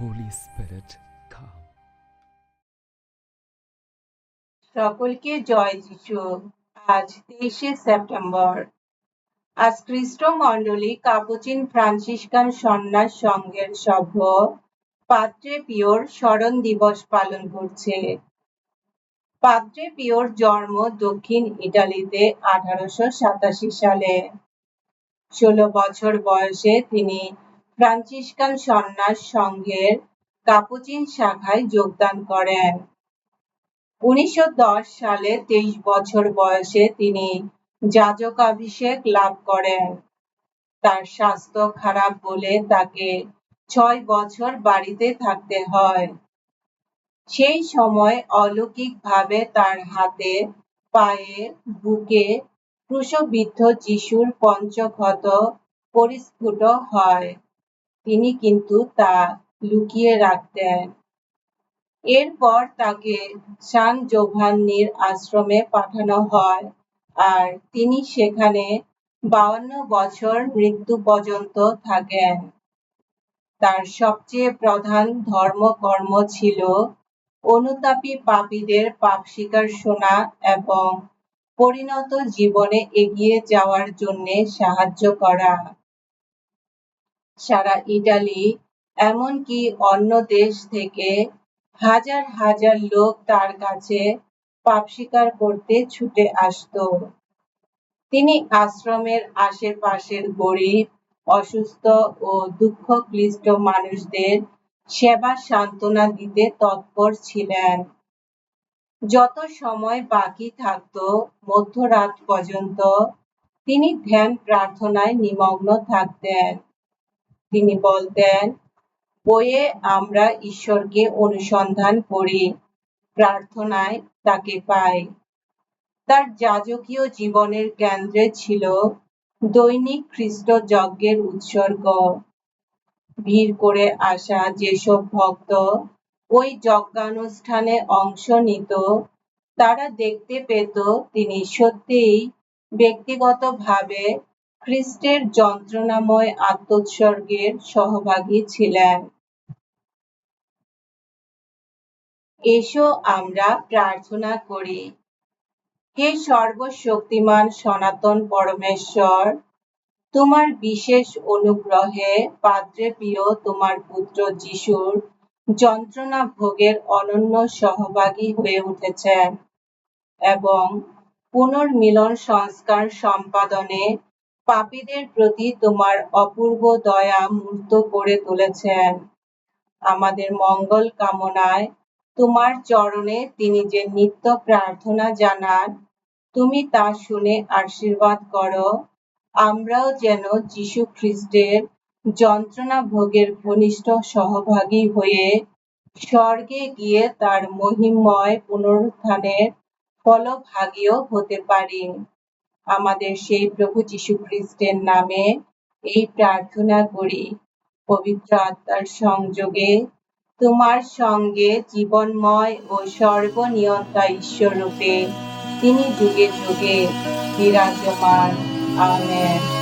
Holy Spirit, come. সকলকে জয় যিশু। আজ তেইশে সেপ্টেম্বর। আজ খ্রিস্ট মণ্ডলী কাপুচিন ফ্রান্সিসকান সন্ন্যাস সংঘের সভ্য পাত্রে পিওর স্মরণ দিবস পালন করছে। পাত্রে পিওর জন্ম দক্ষিণ ইটালিতে আঠারোশো সাতাশি সালে। ষোলো বছর বয়সে তিনি ফ্রান্সিসকান সন্ন্যাস সংঘের কাপুচিন শাখায় যোগদান করেন। উনিশশো সালে তেইশ বছর বয়সে তিনি যাজকাভিষেক লাভ করেন। তার স্বাস্থ্য খারাপ বলে তাকে ছয় বছর বাড়িতে থাকতে হয়। সেই সময় অলৌকিকভাবে তার হাতে, পায়ে, বুকে ক্রুশবিদ্ধ যিশুর পঞ্চক্ষত পরিস্ফুট হয়। তিনি কিন্তু তা লুকিয়ে রাখতেন। এরপর তাকে সান জোভান্নির আশ্রমে পাঠানো হয় আর তিনি সেখানে বাউন্ন বছর মৃত্যু পর্যন্ত থাকেন। তার সবচেয়ে প্রধান ধর্মকর্ম ছিল অনুতাপী পাপীদের পাপ শিকার শোনা এবং পরিণত জীবনে এগিয়ে যাওয়ার জন্য সাহায্য করা। সারা ইটালি, এমনকি অন্য দেশ থেকে হাজার হাজার লোক তার কাছে পাপ স্বীকার করতে ছুটে আসত। তিনি আশ্রমের আশেপাশের গরিব, অসুস্থ ও দুঃখ ক্লিষ্ট মানুষদের সেবা সান্ত্বনা দিতে তৎপর ছিলেন। যত সময় বাকি থাকত, মধ্যরাত পর্যন্ত তিনি ধ্যান প্রার্থনায় নিমগ্ন থাকতেন। তিনি বলতেন, বইয়ে আমরা ঈশ্বরকে অনুসন্ধান করি, প্রার্থনায় তাকে পাই। তার যাজকীয় জীবনের কেন্দ্রে ছিল দৈনিক খ্রিস্ট যজ্ঞের উৎসর্গ। ভিড় করে আসা যেসব ভক্ত ওই যজ্ঞানুষ্ঠানে অংশ নিত, তারা দেখতে পেত তিনি সত্যিই ব্যক্তিগতভাবে খ্রিস্টের যন্ত্রণাময় আত্মোৎসর্গের সহভাগী ছিলেন। এসো আমরা প্রার্থনা করি। হে সর্বশক্তিমান সনাতন পরমেশ্বর, তোমার বিশেষ অনুগ্রহে পাত্রে প্রিয় তোমার পুত্র যিশুর যন্ত্রণা ভোগের অনন্য সহভাগী হয়ে উঠেছেন এবং পুনর্মিলন সংস্কার সম্পাদনে পাপীদের প্রতি তোমার অপূর্ব দয়া মূর্ত করে তুলেছেন। আমাদের মঙ্গল কামনায় তোমার চরণে তিনি যে নিত্য প্রার্থনা জানান, তুমি তা শুনে আশীর্বাদ করো। আমরাও যেন যীশু খ্রিস্টের যন্ত্রণা ভোগের ঘনিষ্ঠ সহভাগী হয়ে স্বর্গে গিয়ে তার মহিমময় পুনরুত্থানের ফলভাগীও হতে পারি। আমাদের সেই প্রভু যীশু খ্রিস্টের নামে এই প্রার্থনা করি। পবিত্র আত্মার সংযোগে তোমার সঙ্গে জীবনময় ও সর্বনিয়ন্তা ঈশ্বর রূপে তিনি যুগে যুগে বিরাজমান। আমেন।